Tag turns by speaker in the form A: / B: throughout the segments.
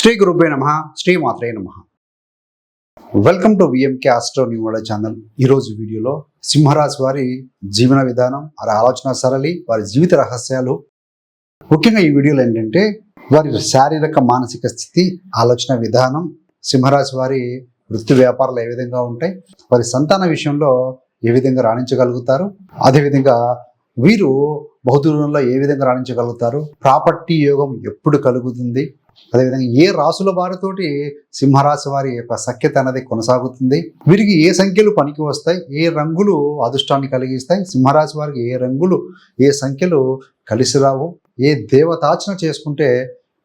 A: శ్రీ గురుభ్యే నమ శ్రీ మాత్రే నమ. వెల్కమ్ టు విఎంకే ఆస్ట్రో న్యూమోడ ఛానల్ ఈరోజు వీడియోలో సింహరాశి వారి జీవన విధానం వారి ఆలోచన సరళి వారి జీవిత రహస్యాలు. ముఖ్యంగా ఈ వీడియోలో ఏంటంటే వారి శారీరక మానసిక స్థితి ఆలోచన విధానం సింహరాశి వారి వృత్తి వ్యాపారాలు ఏ విధంగా ఉంటాయి వారి సంతాన విషయంలో ఏ విధంగా రాణించగలుగుతారు అదేవిధంగా వీరు బహుదూరంలో ఏ విధంగా రాణించగలుగుతారు ప్రాపర్టీ యోగం ఎప్పుడు కలుగుతుంది అదేవిధంగా ఏ రాసుల వారితోటి సింహరాశి వారి యొక్క సఖ్యత అనేది కొనసాగుతుంది? వీరికి ఏ సంఖ్యలు పనికి వస్తాయి? ఏ రంగులు అదృష్టాన్ని కలిగిస్తాయి? సింహరాశి వారికి ఏ రంగులు ఏ సంఖ్యలు కలిసి రావు? ఏ దేవతాచన చేసుకుంటే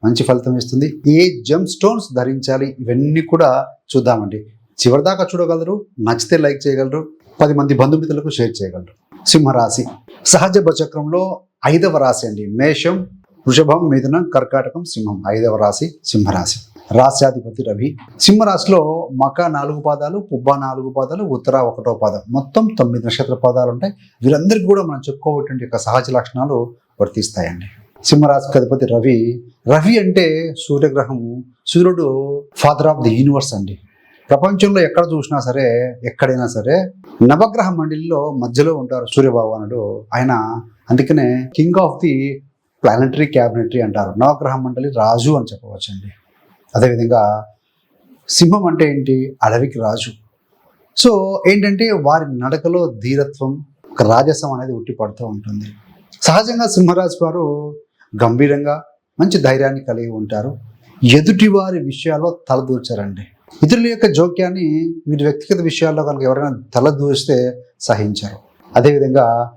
A: మంచి ఫలితం ఇస్తుంది? ఏ జమ్ స్టోన్స్ ధరించాలి? ఇవన్నీ కూడా చూద్దామండి. చివరిదాకా చూడగలరు నచ్చితే లైక్ చేయగలరు పది మంది బంధుమిత్రులకు షేర్ చేయగలరు. సింహరాశి సహజ బచక్రంలో ఐదవ రాశి అండి. మేషం వృషభం మిథునం కర్కాటకం సింహం ఐదవ రాశి సింహరాశి. రాశ్యాధిపతి రవి. సింహరాశిలో మక నాలుగు పాదాలు పుబ్బ నాలుగు పాదాలు ఉత్తర ఒకటో పాదం. మొత్తం తొమ్మిది నక్షత్ర పాదాలు ఉంటాయి. వీరందరికీ కూడా మనం చెప్పుకోవటువంటి యొక్క సహజ లక్షణాలు వర్తిస్తాయండి. సింహరాశికి అధిపతి రవి. రవి అంటే సూర్యగ్రహము సూర్యుడు ఫాదర్ ఆఫ్ ది యూనివర్స్ అండి. ప్రపంచంలో ఎక్కడ చూసినా సరే ఎక్కడైనా సరే నవగ్రహ మండలిలో మధ్యలో ఉంటారు సూర్యభగవానుడు. ఆయన అందుకనే king of the planetary cabinetary అంటారు. నవగ్రహ మండలి రాజు అని చెప్పవచ్చండి. అదేవిధంగా సింహం అంటే ఏంటి? అడవికి రాజు. సో ఏంటంటే వారి నడకలో ధీరత్వం ఒక రాజసం అనేది ఉట్టిపడుతూ ఉంటుంది. సహజంగా సింహరాజు వారు గంభీరంగా మంచి ధైర్యాన్ని కలిగి ఉంటారు. ఎదుటి వారి విషయాల్లో తలదూర్చారండి. ఇతరుల యొక్క జోక్యాన్ని వీరి వ్యక్తిగత విషయాల్లో కనుక ఎవరైనా తలదూరిస్తే సహించరు. అదేవిధంగా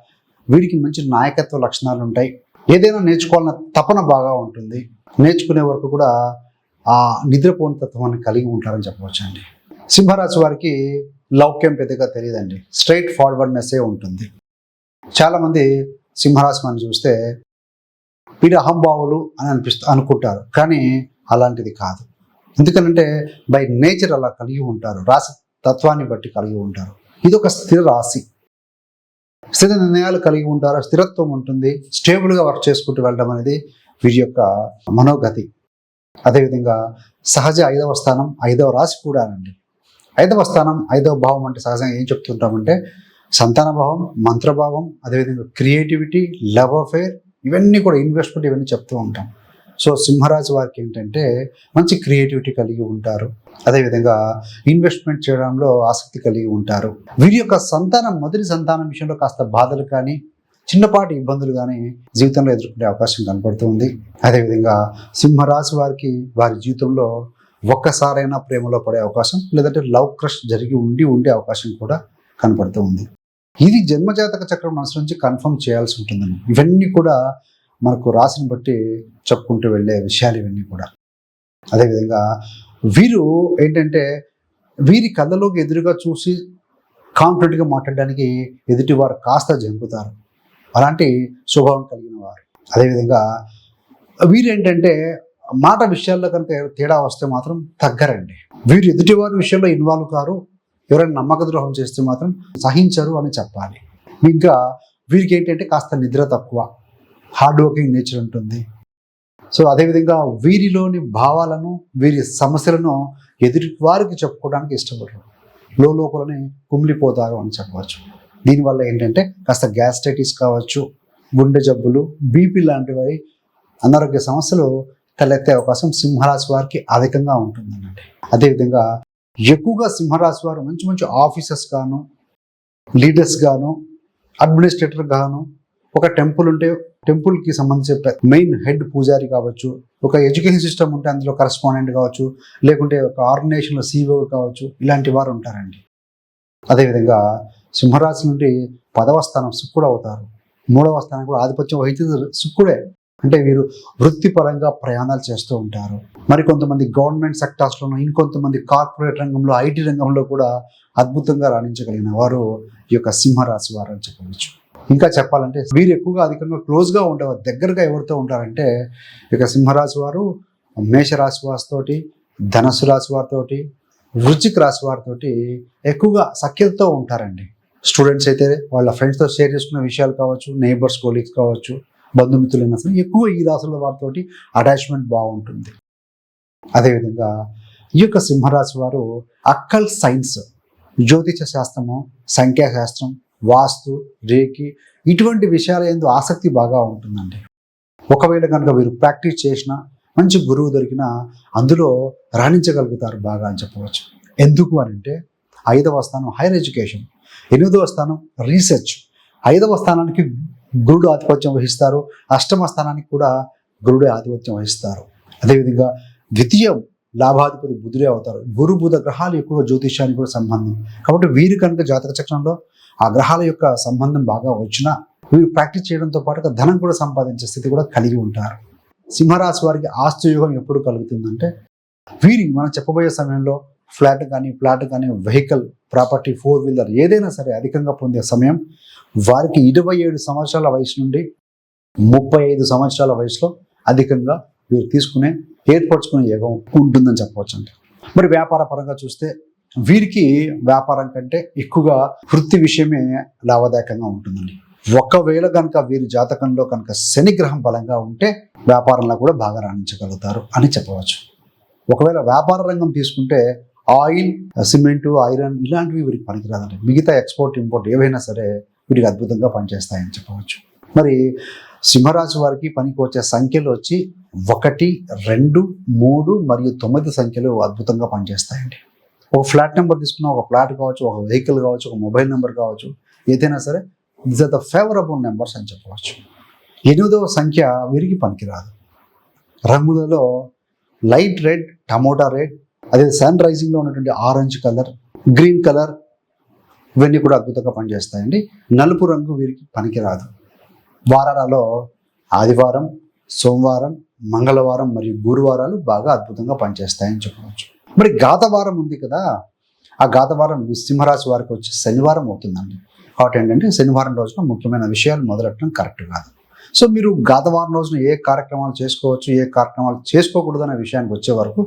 A: వీరికి మంచి నాయకత్వ లక్షణాలు ఉంటాయి ఏదైనా నేర్చుకోవాలన్న తపన బాగా ఉంటుంది. నేర్చుకునే వరకు కూడా ఆ నిద్రపోని తత్వాన్ని కలిగి ఉంటారని చెప్పవచ్చు అండి సింహరాశి వారికి లౌక్యం పెద్దగా తెలియదండి. స్ట్రైట్ ఫార్వర్డ్నెస్సే ఉంటుంది. చాలామంది సింహరాశి మనం చూస్తే వీడు అహంభావులు అని అనిపిస్తూ అనుకుంటారు. కానీ అలాంటిది కాదు. ఎందుకనంటే బై నేచర్ అలా కలిగి ఉంటారు. రాశి తత్వాన్ని బట్టి కలిగి ఉంటారు. ఇది ఒక స్థిర రాశి. స్థిర నిర్ణయాలు కలిగి ఉంటారు? స్థిరత్వం ఉంటుంది. స్టేబుల్గా వర్క్ చేసుకుంటూ వెళ్ళడం అనేది వీరి యొక్క మనోగతి. అదేవిధంగా సహజ ఐదవ స్థానం ఐదవ రాశి కూడా అండి ఐదవ స్థానం ఐదవ భావం అంటే సహజంగా ఏం చెప్తుంటామంటే సంతాన భావం మంత్రభావం అదేవిధంగా క్రియేటివిటీ లవ్ అఫేర్ ఇవన్నీ కూడా ఇన్వెస్ట్మెంట్ ఇవన్నీ చెప్తూ ఉంటాం. సో సింహరాజు వారికి ఏంటంటే మంచి క్రియేటివిటీ కలిగి ఉంటారు. అదేవిధంగా ఇన్వెస్ట్మెంట్ చేయడంలో ఆసక్తి కలిగి ఉంటారు. వీరి యొక్క సంతానం మొదటి సంతానం విషయంలో కాస్త బాధలు కానీ చిన్నపాటి ఇబ్బందులు కానీ జీవితంలో ఎదుర్కొనే అవకాశం కనపడుతుంది. అదేవిధంగా సింహరాశి వారికి వారి జీవితంలో ఒక్కసారైనా ప్రేమలో పడే అవకాశం లేదంటే లవ్ క్రష్ జరిగి ఉండి ఉండే అవకాశం కూడా కనపడుతూ ఉంది ఇది జన్మజాతక చక్రం అనుసరించి కన్ఫర్మ్ చేయాల్సి ఉంటుందండి ఇవన్నీ కూడా మనకు రాసిని బట్టి చెప్పుకుంటూ వెళ్ళే విషయాలు ఇవన్నీ కూడా. అదేవిధంగా వీరు ఏంటంటే వీరి కళ్ళలోకి ఎదురుగా చూసి కాన్ఫిడెంట్గా మాట్లాడడానికి ఎదుటివారు కాస్త జంపుతారు అలాంటి స్వభావం కలిగిన వారు. అదేవిధంగా వీరేంటంటే మాట విషయాల్లో కనుక తేడా వస్తే మాత్రం తగ్గరండి. వీరు ఎదుటివారి విషయంలో ఇన్వాల్వ్ కారు ఎవరైనా నమ్మక ద్రోహం చేస్తే మాత్రం సహించరు అని చెప్పాలి. ఇంకా వీరికి ఏంటంటే కాస్త నిద్ర తక్కువ. హార్డ్ వర్కింగ్ నేచర్ ఉంటుంది. సో అదేవిధంగా వీరిలోని భావాలను వీరి సమస్యలను ఎదుటి వారికి చెప్పుకోవడానికి ఇష్టపడరు. లో లోపలనే కుమిలిపోతారు అని చెప్పవచ్చు. దీనివల్ల ఏంటంటే కాస్త గ్యాస్ట్రైటిస్ కావచ్చు గుండె జబ్బులు బీపీ లాంటివి అనారోగ్య సమస్యలు తలెత్తే అవకాశం సింహరాశి వారికి అధికంగా ఉంటుందన్నమాట. అదేవిధంగా ఎక్కువగా సింహరాశి వారు మంచి మంచి ఆఫీసర్స్ గాను లీడర్స్ గాను అడ్మినిస్ట్రేటర్ గాను ఒక టెంపుల్ ఉంటే టెంపుల్కి సంబంధించిన మెయిన్ హెడ్ పూజారి కావచ్చు ఒక ఎడ్యుకేషన్ సిస్టమ్ ఉంటే అందులో కరస్పాండెంట్ కావచ్చు లేకుంటే ఒక ఆర్గనైజేషన్లో సీఈఓ కావచ్చు ఇలాంటి వారు ఉంటారండి. అదేవిధంగా సింహరాశి నుండి పదవ స్థానం శుక్రుడు అవుతారు. మూడవ స్థానం కూడా ఆధిపత్యం వహించేది శుక్రుడే. అంటే వీరు వృత్తిపరంగా ప్రయాణాలు చేస్తూ ఉంటారు. మరి కొంతమంది గవర్నమెంట్ సెక్టార్స్లోనూ ఇంకొంతమంది కార్పొరేట్ రంగంలో ఐటీ రంగంలో కూడా అద్భుతంగా రాణించగలిగిన వారు ఈ యొక్క సింహరాశి వారు అని చెప్పవచ్చు. ఇంకా చెప్పాలంటే వీరు ఎక్కువగా అధికంగా క్లోజ్గా ఉండేవారు దగ్గరగా ఎవరితో ఉంటారంటే ఇక సింహరాశి వారు మేషరాశి వారితోటి ధనస్సు రాశి వారితోటి వృశ్చిక రాశి వారితోటి ఎక్కువగా సఖ్యతతో ఉంటారండి. స్టూడెంట్స్ అయితే వాళ్ళ ఫ్రెండ్స్తో షేర్ చేసుకున్న విషయాలు కావచ్చు నేబర్స్ కోలీగ్స్ కావచ్చు బంధుమిత్రులైనా సరే ఎక్కువ ఈ రాశుల వారితోటి అటాచ్మెంట్ బాగుంటుంది. అదేవిధంగా ఈ యొక్క సింహరాశి వారు అక్కల్ సైన్స్ జ్యోతిష శాస్త్రము సంఖ్యాశాస్త్రం వాస్తు రేకి ఇటువంటి విషయాల ఎందు ఆసక్తి బాగా ఉంటుందండి. ఒకవేళ కనుక వీరు ప్రాక్టీస్ చేసిన మంచి గురువు దొరికిన అందులో రాణించగలుగుతారు బాగా అని చెప్పవచ్చు. ఎందుకు అని అంటే ఐదవ స్థానం హైయర్ ఎడ్యుకేషన్ ఎనిమిదవ స్థానం రీసెర్చ్ ఐదవ స్థానానికి గురుడు ఆధిపత్యం వహిస్తారు అష్టమ స్థానానికి కూడా గురుడే ఆధిపత్యం వహిస్తారు. అదేవిధంగా ద్వితీయం లాభాధిపతి బుధుడే అవుతారు. గురు బుధ గ్రహాలు ఎక్కువ జ్యోతిష్యానికి కూడా సంబంధం. కాబట్టి వీరు కనుక జాతక చక్రంలో ఆ గ్రహాల యొక్క సంబంధం బాగా వచ్చినా వీరు ప్రాక్టీస్ చేయడంతో పాటుగా ధనం కూడా సంపాదించే స్థితి కూడా కలిగి ఉంటారు. సింహరాశి వారికి ఆస్తి యోగం ఎప్పుడు కలుగుతుందంటే వీరి మనం చెప్పబోయే సమయంలో ఫ్లాట్ కానీ ప్లాట్ కానీ వెహికల్ ప్రాపర్టీ ఫోర్ వీలర్ ఏదైనా సరే అధికంగా పొందే సమయం వారికి ఇరవై ఏడు సంవత్సరాల వయసు నుండి ముప్పై ఐదు సంవత్సరాల వయసులో అధికంగా వీరు తీసుకునే ఏర్పరచుకునే యోగం ఉంటుందని చెప్పవచ్చు అండి మరి వ్యాపార పరంగా చూస్తే వీరికి వ్యాపారం కంటే ఎక్కువగా వృత్తి విషయమే లాభదాయకంగా ఉంటుందండి. ఒకవేళ కనుక వీరి జాతకంలో కనుక శనిగ్రహం బలంగా ఉంటే వ్యాపారంలో కూడా బాగా రాణించగలుగుతారు అని చెప్పవచ్చు. ఒకవేళ వ్యాపార రంగం తీసుకుంటే ఆయిల్ సిమెంటు ఐరన్ ఇలాంటివి వీరికి పనికిరాదండి. మిగతా ఎక్స్పోర్ట్ ఇంపోర్ట్ ఏవైనా సరే వీరికి అద్భుతంగా పనిచేస్తాయని చెప్పవచ్చు. మరి సింహరాశి వారికి పనికి వచ్చే సంఖ్యలు వచ్చి ఒకటి రెండు మూడు మరియు తొమ్మిది సంఖ్యలు అద్భుతంగా పనిచేస్తాయండి. ఒక ఫ్లాట్ నెంబర్ తీసుకున్న ఒక ఫ్లాట్ కావచ్చు ఒక వెహికల్ కావచ్చు ఒక మొబైల్ నెంబర్ కావచ్చు ఏదైనా సరే this are the favourable numbers అని చెప్పవచ్చు. ఎనిమిదవ సంఖ్య వీరికి పనికిరాదు. రంగులలో లైట్ రెడ్ టమోటా రెడ్ అదే సన్ రైజింగ్లో ఉన్నటువంటి ఆరెంజ్ కలర్ గ్రీన్ కలర్ ఇవన్నీ కూడా అద్భుతంగా పనిచేస్తాయండి. నలుపు రంగు వీరికి పనికిరాదు. వారాలలో ఆదివారం సోమవారం మంగళవారం మరియు గురువారాలు బాగా అద్భుతంగా పనిచేస్తాయని చెప్పవచ్చు. మరి గాతవారం ఉంది కదా ఆ గాతవారం సింహరాశి వారికి వచ్చి శనివారం అవుతుందండి. కాబట్టి ఏంటంటే శనివారం రోజున ముఖ్యమైన విషయాలు మొదలెట్టడం కరెక్ట్ కాదు. సో మీరు గాతవారం రోజున ఏ కార్యక్రమాలు చేసుకోవచ్చు ఏ కార్యక్రమాలు చేసుకోకూడదు అనే విషయానికి వచ్చే వరకు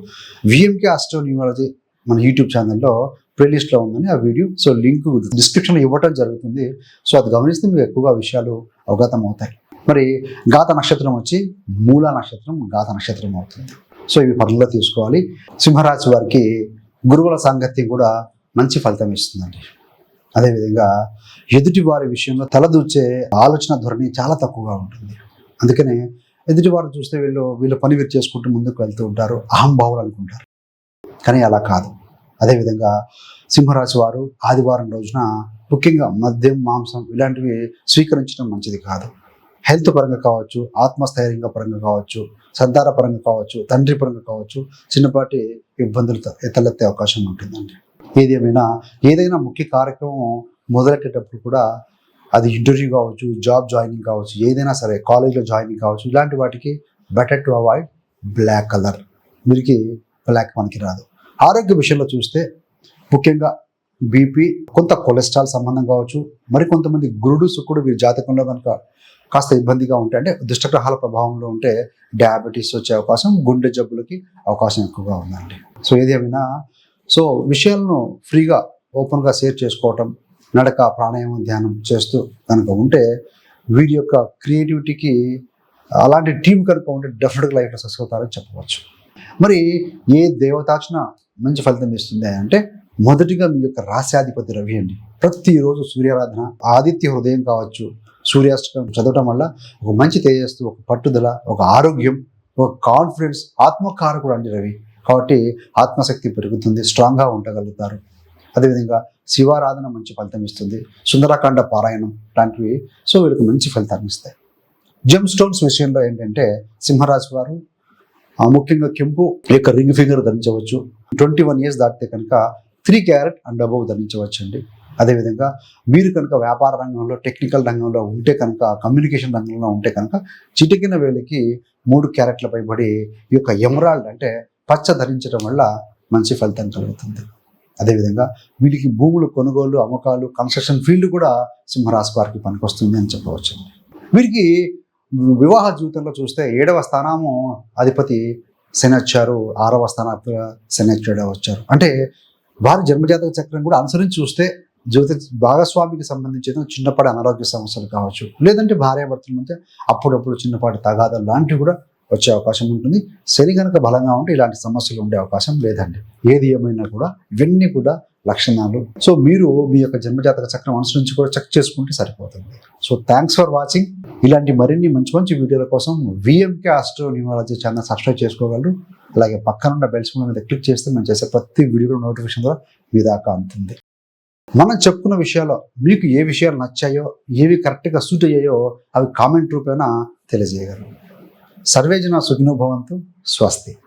A: విఎంకే ఆస్ట్రోన్యూమాలజీ మన యూట్యూబ్ ఛానల్లో ప్లేలిస్ట్లో ఉందని ఆ వీడియో సో లింక్ డిస్క్రిప్షన్లో ఇవ్వటం జరుగుతుంది. సో అది గమనిస్తే మీకు ఎక్కువగా విషయాలు అవగతం అవుతాయి. మరి గాత నక్షత్రం వచ్చి మూల నక్షత్రం గాత నక్షత్రం అవుతుంది. సో ఇవి పనుల్లో తీసుకోవాలి. సింహరాశి వారికి గురువుల సాంగత్యం కూడా మంచి ఫలితం ఇస్తుందండి. అదేవిధంగా ఎదుటి వారి విషయంలో తలదూర్చే ఆలోచన ధోరణి చాలా తక్కువగా ఉంటుంది. అందుకనే ఎదుటి వారు చూస్తే వీళ్ళు వీళ్ళు పని వీరు చేసుకుంటూ ముందుకు వెళ్తూ ఉంటారు. అహంభావులు అనుకుంటారు. కానీ అలా కాదు. అదేవిధంగా సింహరాశి వారు ఆదివారం రోజున ముఖ్యంగా మద్యం మాంసం ఇలాంటివి స్వీకరించడం మంచిది కాదు. హెల్త్ పరంగా కావచ్చు ఆత్మస్థైర్యంగా పరంగా కావచ్చు సంతాన పరంగా కావచ్చు తండ్రి పరంగా కావచ్చు చిన్నపాటి ఇబ్బందులు త- తలెత్తే అవకాశం ఉంటుందండి. ఏది ఏమైనా ఏదైనా ముఖ్య కార్యక్రమం మొదలెట్టేటప్పుడు కూడా అది ఇంటర్వ్యూ కావచ్చు జాబ్ జాయినింగ్ కావచ్చు ఏదైనా సరే కాలేజ్లో జాయినింగ్ కావచ్చు ఇలాంటి వాటికి better to avoid black colour. వీరికి బ్లాక్ మనకి రాదు. ఆరోగ్య విషయంలో చూస్తే ముఖ్యంగా బీపీ కొంత కొలెస్ట్రాల్ సంబంధం కావచ్చు మరి కొంతమంది గురుడు శుక్రుడు వీరి జాతకంలో కనుక కాస్త ఇబ్బందిగా ఉంటే అంటే దుష్టగ్రహాల ప్రభావంలో ఉంటే డయాబెటీస్ వచ్చే అవకాశం గుండె జబ్బులకి అవకాశం ఎక్కువగా ఉందండి. సో ఏదేమైనా సో విషయాలను ఫ్రీగా ఓపెన్గా షేర్ చేసుకోవటం నడక ప్రాణాయామం ధ్యానం చేస్తూ కనుక ఉంటే వీరి యొక్క క్రియేటివిటీకి అలాంటి టీం కనుక ఉంటే డెఫినెట్గా లైఫ్లో సక్సెస్ అవుతారని చెప్పవచ్చు. మరి ఏ దేవతార్చన మంచి ఫలితం ఇస్తుంది అంటే మొదటిగా మీ యొక్క రాశ్యాధిపతి రవి అండి. ప్రతిరోజు సూర్యారాధన ఆదిత్య హృదయం కావచ్చు సూర్యాష్టకం చదవటం వల్ల ఒక మంచి తేజస్సు ఒక పట్టుదల ఒక ఆరోగ్యం ఒక కాన్ఫిడెన్స్ ఆత్మకారకుడు అండి రవి. కాబట్టి ఆత్మశక్తి పెరుగుతుంది స్ట్రాంగ్గా ఉండగలుగుతారు. అదేవిధంగా శివారాధన మంచి ఫలితం ఇస్తుంది. సుందరకాండ పారాయణం లాంటివి సో వీళ్ళకి మంచి ఫలితాన్ని ఇస్తాయి. జెమ్ స్టోన్స్ విషయంలో ఏంటంటే సింహరాశి వారు ఆ, ముఖ్యంగా కెంపు యొక్క రింగ్ ఫింగర్ ధరించవచ్చు ట్వంటీ వన్ ఇయర్స్ దాటితే కనుక త్రీ క్యారెట్ అండ్ అబవ్ ధరించవచ్చండి. అదేవిధంగా మీరు కనుక వ్యాపార రంగంలో టెక్నికల్ రంగంలో ఉంటే కనుక కమ్యూనికేషన్ రంగంలో ఉంటే కనుక చిటికిన వేలికి మూడు క్యారెట్ల పైబడి ఈ యొక్క ఎమరాల్డ్ అంటే పచ్చ ధరించడం వల్ల మంచి ఫలితం కలుగుతుంది. అదేవిధంగా వీటికి భూములు కొనుగోలు అమ్మకాలు కన్స్ట్రక్షన్ ఫీల్డ్ కూడా సింహరాశి వారికి పనికొస్తుంది అని చెప్పవచ్చు వీరికి వివాహ జీవితంలో చూస్తే ఏడవ స్థానము అధిపతి శని వచ్చారు ఆరవ స్థానాధిపతి శని వచ్చారు. అంటే వారి జన్మజాతక చక్రం కూడా అనుసరించి చూస్తే జ్యోతి భాగస్వామికి సంబంధించిన చిన్నపాటి అనారోగ్య సమస్యలు కావచ్చు. లేదంటే భార్యాభర్తల మధ్య అప్పుడప్పుడు చిన్నపాటి తగాదాలు లాంటివి కూడా వచ్చే అవకాశం ఉంటుంది. శని కనుక బలంగా ఉంటే ఇలాంటి సమస్యలు ఉండే అవకాశం లేదండి. ఏది ఏమైనా కూడా ఇవన్నీ కూడా లక్షణాలు. సో మీరు మీ యొక్క జన్మజాతక చక్రం అనుసరించి కూడా చెక్ చేసుకుంటే సరిపోతుంది. సో థ్యాంక్స్ ఫర్ వాచింగ్ ఇలాంటి మరిన్ని మంచి మంచి వీడియోల కోసం VMK astro numerology channel subscribe చేసుకోగలరు. అలాగే పక్కనున్న బెల్స్ మీద క్లిక్ చేస్తే మేము చేసే ప్రతి వీడియో నోటిఫికేషన్ కూడా మీ దాకా అందుతుంది. మనం చెప్పుకున్న విషయాల్లో మీకు ఏ విషయాలు నచ్చాయో ఏవి కరెక్ట్గా సూట్ అయ్యాయో అవి కామెంట్ రూపేణ తెలియజేయగలరు. సర్వేజన సుఖినోభవంతు స్వస్తి.